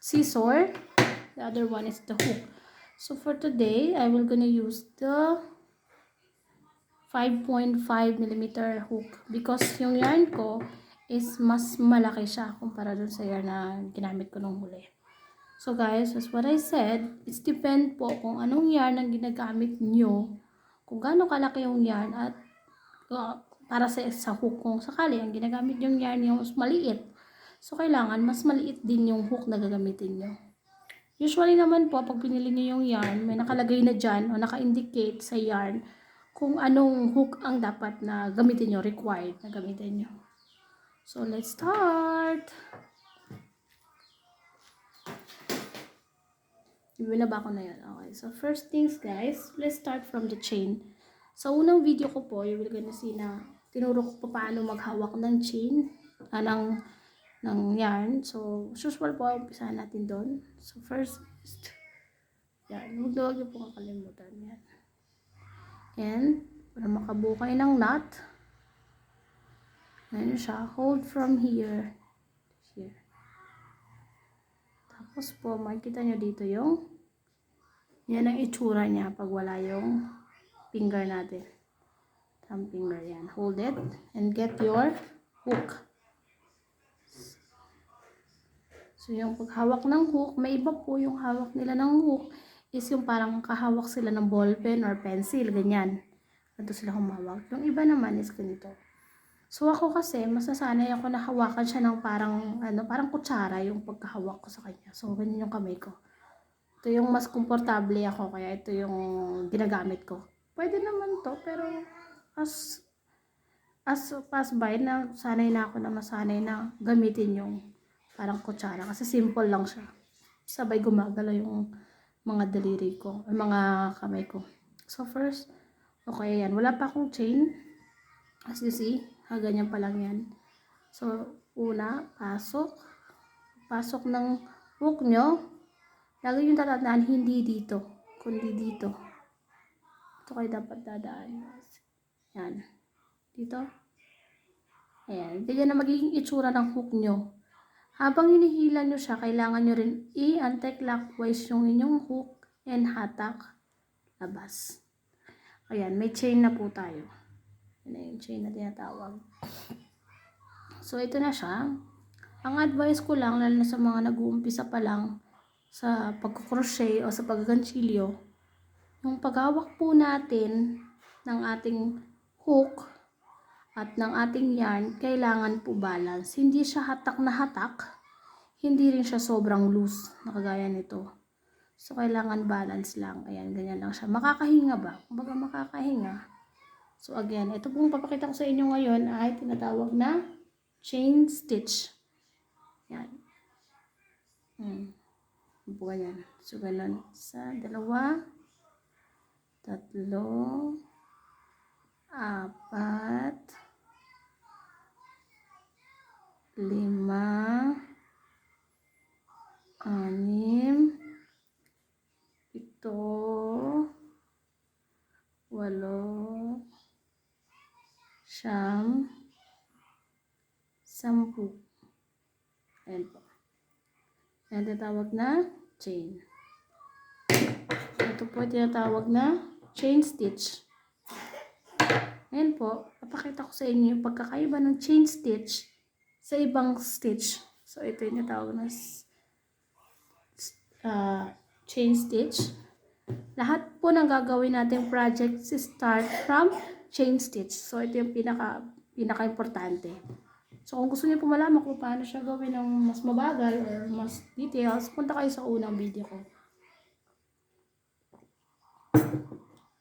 scissor. The other one is the hook. So for today, I will gonna use the 5.5 millimeter hook because yung yarn ko is mas malaki siya kumpara dun sa yarn na ginamit ko nung huli. So guys, as what I said, it's depend po kung anong yarn ang ginagamit nyo, kung gaano kalaki yung yarn at uh, para sa, sa hook kung sakali ang ginagamit yung yarn yung maliit. So kailangan mas maliit din yung hook na gagamitin nyo. Usually naman po, pag pinili nyo yung yarn, may nakalagay na dyan o naka-indicate sa yarn kung anong hook ang dapat na gamitin nyo, required na gamitin nyo. So, let's start! Binaba ko na yan. Okay. So, first things guys, let's start from the chain. Sa unang video ko po, you will gonna see na tinuro ko pa paano maghawak ng chain, ah, ng yarn. So, usual po, umpisahan natin doon. So, first, yan. Huwag na huwag niyo po kakalimutan. Yan. And, para makabuo ng knot, Ayan siya. Hold from here. Here. Tapos po, makikita nyo dito yung yan ang itsura niya pag wala yung finger natin. Thumb finger yan. Hold it and get your hook. So, yung paghawak ng hook, may iba po yung hawak nila ng hook is yung parang kahawak sila ng ballpen or pencil, ganyan. Ito sila humawak. Yung iba naman is ganito. So ako kasi, masasanay ako na hawakan siya ng parang, ano, parang kutsara yung pagkahawak ko sa kanya. So, ganyan yung kamay ko. Ito yung mas komportable ako, kaya ito yung ginagamit ko. Pwede naman to, pero as, as pass by, na sanay na ako na masanay na gamitin yung parang kutsara. Kasi simple lang siya. Sabay gumagala yung mga daliri ko, yung mga kamay ko. So first, okay yan. Wala pa akong chain. As you see, ha, ganyan pa lang yan. So, una, pasok. Pasok ng hook nyo. Lagi yung tatandaan, hindi dito, kundi dito. Ito kayo dapat dadaan. Yan. Dito. Ayan. Ganyan na magiging itsura ng hook nyo. Habang hinihila nyo siya, kailangan nyo rin i-anti-clockwise yung inyong hook and hatak labas. Ayan, may chain na po tayo. Yan yung chain na tinatawag. So, ito na siya. Ang advice ko lang, lalo na sa mga nag-uumpisa pa lang sa pagkukrochet o sa pagganchilyo, yung paghawak po natin ng ating hook at ng ating yarn, kailangan po balance. Hindi siya hatak na hatak, hindi rin siya sobrang loose na kagaya nito. So, kailangan balance lang. Ayan, ganyan lang siya. Makakahinga ba? Kumbaga makakahinga. So, again, ito pong papakita ko sa inyo ngayon ay tinatawag na chain stitch. Yan. Hmm. Ganyan. So, ganun. Sa dalawa, tatlo, apat, lima, anim, ito, walo, siyam, sampu. Ayan po. Ayan tinatawag na chain. Ito po tinatawag na chain stitch. Ayan po, papakita ko sa inyo yung pagkakaiba ng chain stitch sa ibang stitch. So, ito yung tinatawag na uh, chain stitch. Lahat po ng gagawin nating project start from chain stitch. So, ito yung pinaka, pinaka-importante. So, kung gusto niyo po malaman kung paano siya gawin ng mas mabagal or mas details, punta kayo sa unang video ko.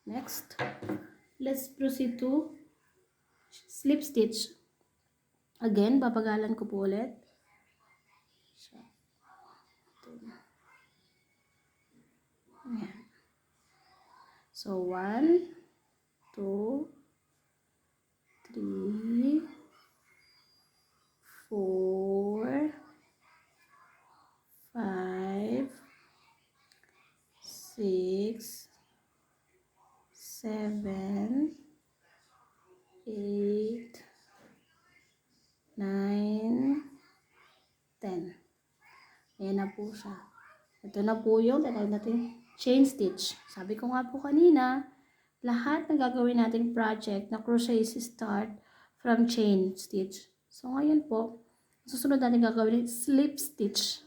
Next, let's proceed to slip stitch. Again, babagalan ko po ulit. So, one, two, three, four, five, six, seven, eight, nine, ten. Ayan na po siya. Ito na po yung tatawag natin chain stitch. Sabi ko nga po kanina, lahat ng gagawin nating project na crochet is start from chain stitch. So, ngayon po, susunod natin gagawin slip stitch.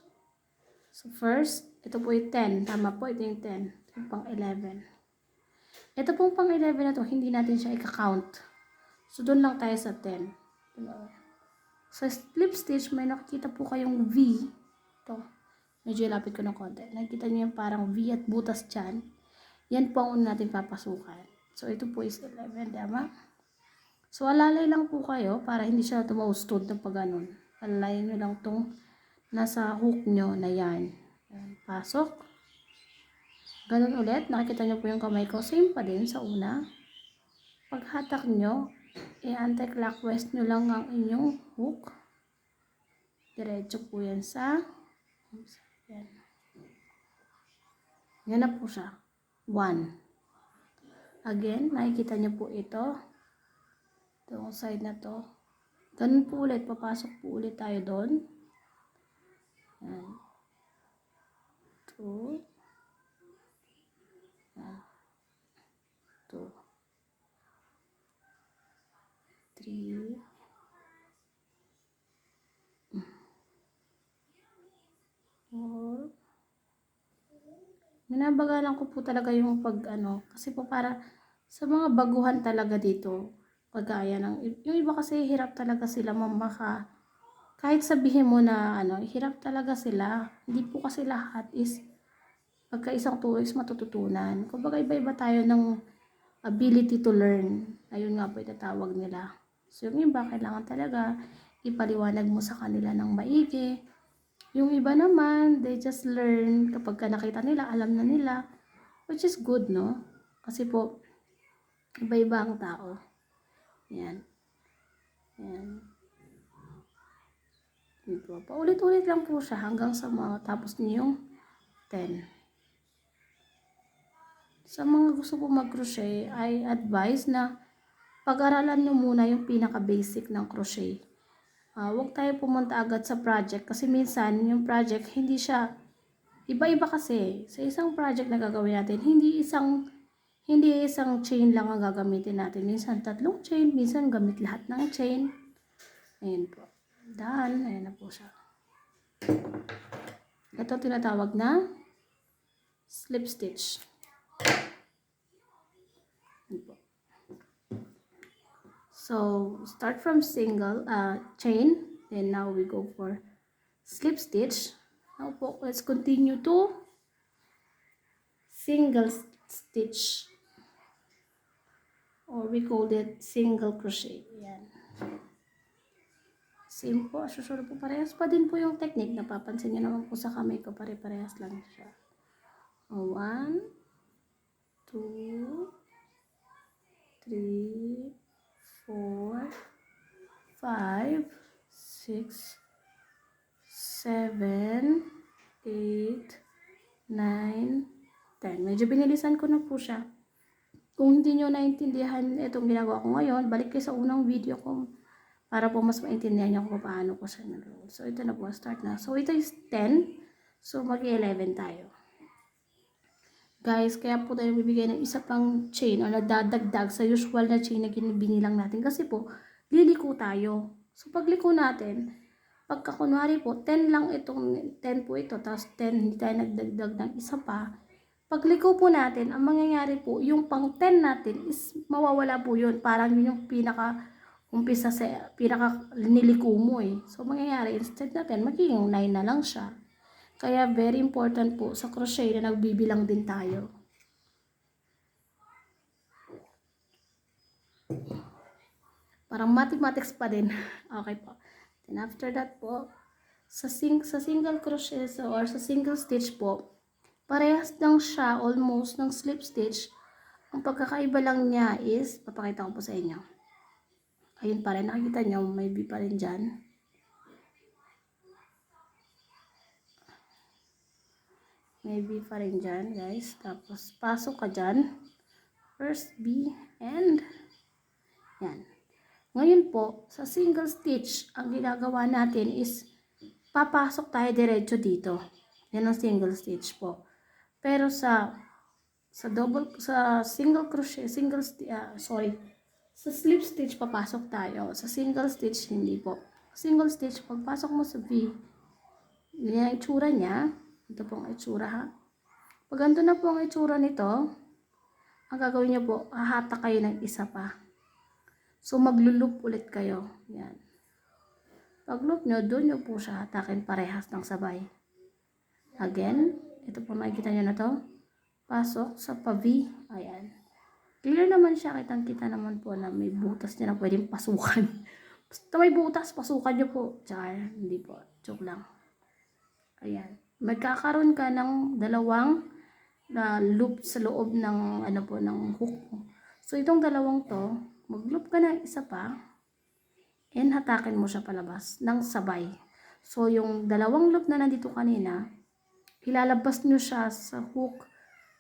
So, first, ito po yung 10. Tama po, ito yung 10. Ito pang 11. Ito pong pang 11 na to, hindi natin siya i-count. So, doon lang tayo sa 10. Diba? Sa slip stitch, may nakikita po kayong V. Ito. Medyo lapit ko ng konti. Nakikita niyo yung parang V at butas dyan. Yan po ang una natin papasukan. So, ito po is 11. Tama? So, alalay lang po kayo para hindi siya tumaustod ng pag ganun. Alalayin nyo lang tong nasa hook nyo na yan. Pasok. Ganun ulit. Nakikita nyo po yung kamay ko. Same pa din sa una. Paghatak nyo, i-anti-clockwise nyo lang ang inyong hook. Diretso po yan sa yan. Yan na po siya. One. Again, nakikita nyo po ito. Itong side na to. Ganun po ulit. Papasok po ulit tayo doon. Yan. Two. Yan. Two. Three. Four. Minabagalan ko po talaga yung pag ano, kasi po para sa mga baguhan talaga dito, kagaya ng, yung iba kasi hirap talaga sila mamaka, kahit sabihin mo na ano, hirap talaga sila, hindi po kasi lahat is, pagka isang turo is matututunan. Kumbaga iba-iba tayo ng ability to learn. Ayun nga po itatawag nila. So yung iba kailangan talaga ipaliwanag mo sa kanila ng maigi. Yung iba naman, they just learn kapag ka nakita nila, alam na nila. Which is good, no? Kasi po, iba-iba ang tao. Yan. Yan. Ito. Paulit-ulit lang po siya hanggang sa mga tapos niyo yung 10. Sa mga gusto po mag-crochet, I advise na pag-aralan nyo muna yung pinaka-basic ng crochet. Ah, huwag tayo pumunta agad sa project kasi minsan yung project hindi siya iba-iba kasi sa isang project na gagawin natin hindi isang hindi isang chain lang ang gagamitin natin minsan tatlong chain minsan gamit lahat ng chain ayun po done ayan na po siya ito tinatawag na slip stitch Ayan po. So, start from single uh, chain. Then now we go for slip stitch. Now po, let's continue to single stitch. Or we called it single crochet. Yan. Same po. Susunod po parehas pa din po yung technique. Napapansin nyo naman po sa kamay ko. Pare-parehas lang siya. O, One, two, three, four, five, six, seven, eight, nine, ten. Medyo binilisan ko na po siya. Kung hindi nyo naintindihan itong ginagawa ko ngayon, balik kayo sa unang video ko para po mas maintindihan nyo kung paano ko siya nag-roll. So, ito na po, start na. So, ito is 10. So, mag-11 tayo. Guys, kaya po tayo bibigay ng isa pang chain o nadadagdag sa usual na chain na binbilang natin. Kasi po, liliko tayo. So, pagliko natin, pagka kunwari po, 10 lang itong, 10 po ito, tapos 10, hindi tayo nagdagdag ng isa pa. Pagliko po natin, ang mangyayari po, yung pang 10 natin is mawawala po yun. Parang yun yung pinaka, umpisa sa, pinaka niliko mo eh. So, mangyayari, instead natin, magiging 9 na lang siya. Kaya very important po sa crochet na nagbibilang din tayo. Parang mathematics pa din. okay po. Then after that po, sa, sing sa single crochet so, or sa single stitch po, parehas lang siya almost ng slip stitch. Ang pagkakaiba lang niya is, papakita ko po sa inyo. Ayun pa rin, nakikita nyo, may B pa rin dyan. May B pa rin dyan, guys. Tapos, pasok ka dyan. First B and yan. Ngayon po, sa single stitch, ang ginagawa natin is papasok tayo diretso dito. Yan ang single stitch po. Pero sa sa double sa single crochet, single ah, sorry. Sa slip stitch papasok tayo. Sa single stitch hindi po. Single stitch pagpasok mo sa V, yan ang itsura niya. Ito po ang itsura ha. Pag ganito na po ang itsura nito, ang gagawin niyo po, hahata kayo ng isa pa. So, maglulup ulit kayo. Yan. Pag loop nyo, doon nyo po siya hatakin parehas ng sabay. Again, ito po nakikita nyo na to. Pasok sa pa-V. Ayan. Clear naman siya. Kitang-kita naman po na may butas niya na pwedeng pasukan. Basta may butas, pasukan nyo po. Char, hindi po. Joke lang. Ayan. Magkakaroon ka ng dalawang na loop sa loob ng ano po ng hook mo. So itong dalawang to, mag-loop ka ng isa pa and hatakin mo siya palabas ng sabay. So yung dalawang loop na nandito kanina, ilalabas nyo siya sa hook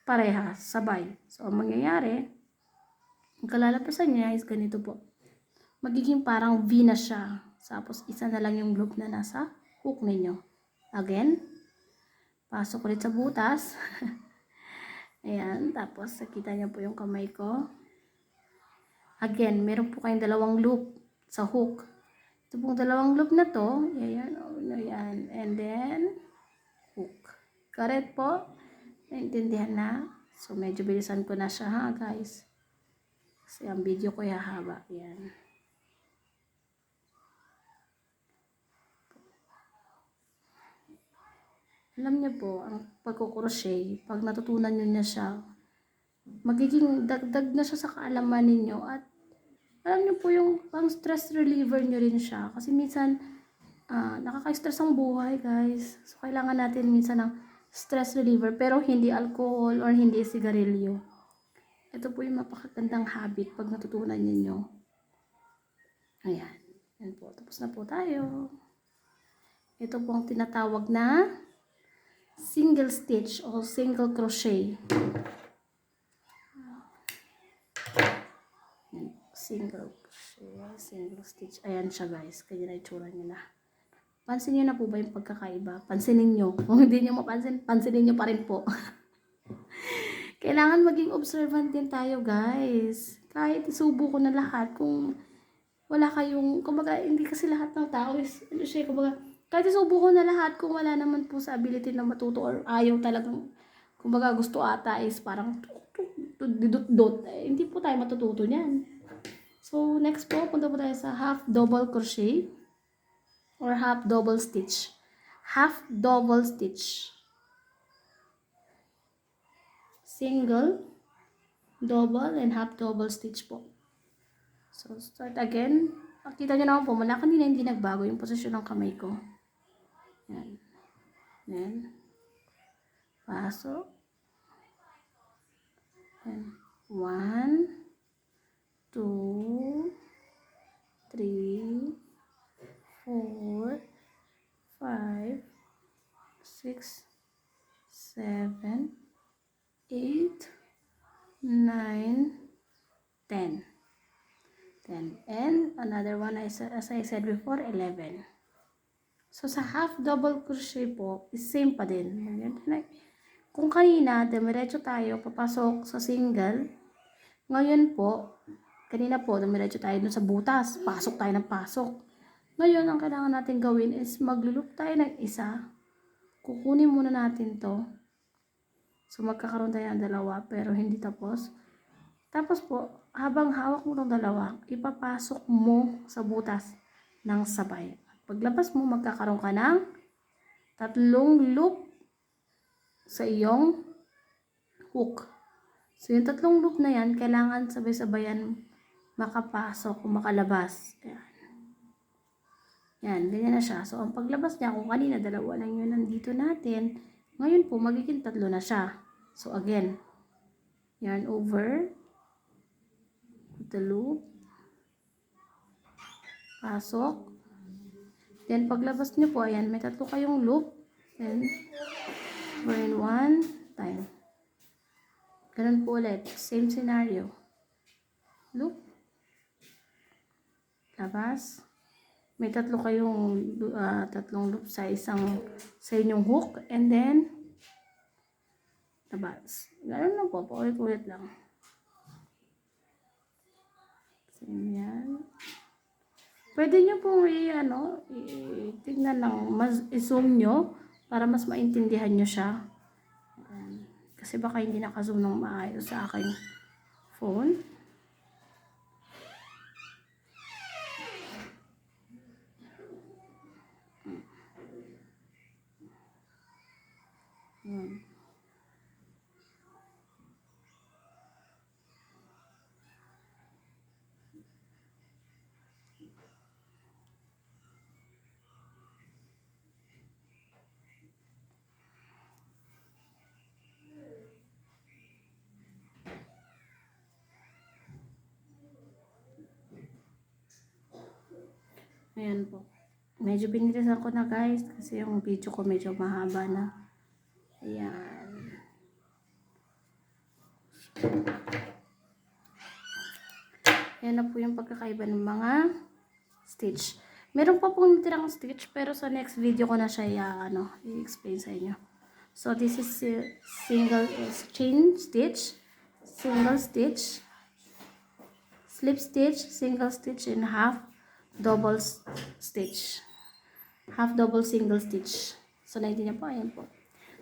parehas, sabay. So ang mangyayari, ang kalalabasan niya is ganito po. Magiging parang V na siya. Tapos isa na lang yung loop na nasa hook ninyo. Again, pasok ulit sa butas. Ayan, tapos nakita niyo po yung kamay ko. Again, meron po kayong dalawang loop sa hook. Ito pong dalawang loop na to, ayan, oh, ayan, and then. Correct po? Naintindihan na? So, medyo bilisan ko na siya ha, guys. Kasi ang video ko hahaba. Ayan. Alam niyo po, ang pagkukrochet, pag natutunan niyo na siya, magiging dagdag na siya sa kaalaman ninyo at alam niyo po yung pang stress reliever niyo rin siya. Kasi minsan, ah nakaka-stress ang buhay, guys. So, kailangan natin minsan ng stress reliever, pero hindi alcohol or hindi sigarilyo. Ito po yung mapakagandang habit pag natutunan ninyo. Ayan. Yan po. Tapos na po tayo. Ito po ang tinatawag na single stitch o single crochet. Single crochet, single stitch. Ayan siya guys. Kanya na itsura niya na. Pansinin niyo na po ba yung pagkakaiba? Pansinin niyo. Kung hindi niyo mapansin, pansinin niyo pa rin po. Kailangan maging observant din tayo, guys. Kahit isubo ko na lahat, kung wala kayong, kumbaga, hindi kasi lahat ng tao is, ano siya, kumbaga, kahit isubo ko na lahat, kung wala naman po sa ability na matuto or ayaw talagang, kumbaga, gusto ata is parang, dot-dot, eh, hindi po tayo matututo niyan. So, next po, punta po tayo sa half double crochet or half double stitch. Half double stitch. Single, double, and half double stitch po. So, start again. Makita nyo naman po, mula kanina hindi nagbago yung posisyon ng kamay ko. Yan. Then, pasok. Then, one, two, three, four, five, six, seven, eight, nine, ten. Ten. And another one, as, I said before, 11. So, sa half double crochet po, is same pa din. Kung kanina, dumiretso tayo, papasok sa single. Ngayon po, kanina po, dumiretso tayo dun sa butas. Pasok tayo ng pasok. Ngayon, ang kailangan natin gawin is maglulup tayo ng isa. Kukunin muna natin to. So, magkakaroon tayo ng dalawa, pero hindi tapos. Tapos po, habang hawak mo ng dalawa, ipapasok mo sa butas ng sabay. Paglabas mo, magkakaroon ka ng tatlong loop sa iyong hook. So, yung tatlong loop na yan, kailangan sabay-sabayan makapasok o makalabas. Ayan. Yan, ganyan na siya. So, ang paglabas niya, kung kanina dalawa lang yun nandito natin, ngayon po, magiging tatlo na siya. So, again, yarn over, the loop, pasok, then paglabas niyo po, ayan, may tatlo kayong loop, then, in one time. Ganun po ulit, same scenario. Loop, labas, may tatlo kayong ah, tatlong loop sa isang sa inyong hook and then tabas. Ganun lang po, paulit-ulit lang. So, yan. Pwede nyo pong i, ano, i, tignan lang, mas, i-zoom nyo para mas maintindihan nyo siya. Kasi baka hindi naka-zoom ng maayos sa aking phone. Hmm. Ayan po. Medyo binilisan ko na guys kasi yung video ko medyo mahaba na. Ayan. Ayan na po yung pagkakaiba ng mga stitch. Meron pa pong natirang stitch pero sa next video ko na siya ano, i-explain sa inyo. So this is single chain stitch, single stitch, slip stitch, single stitch and half double stitch. Half double single stitch. So, naintindihan po. Ayan po.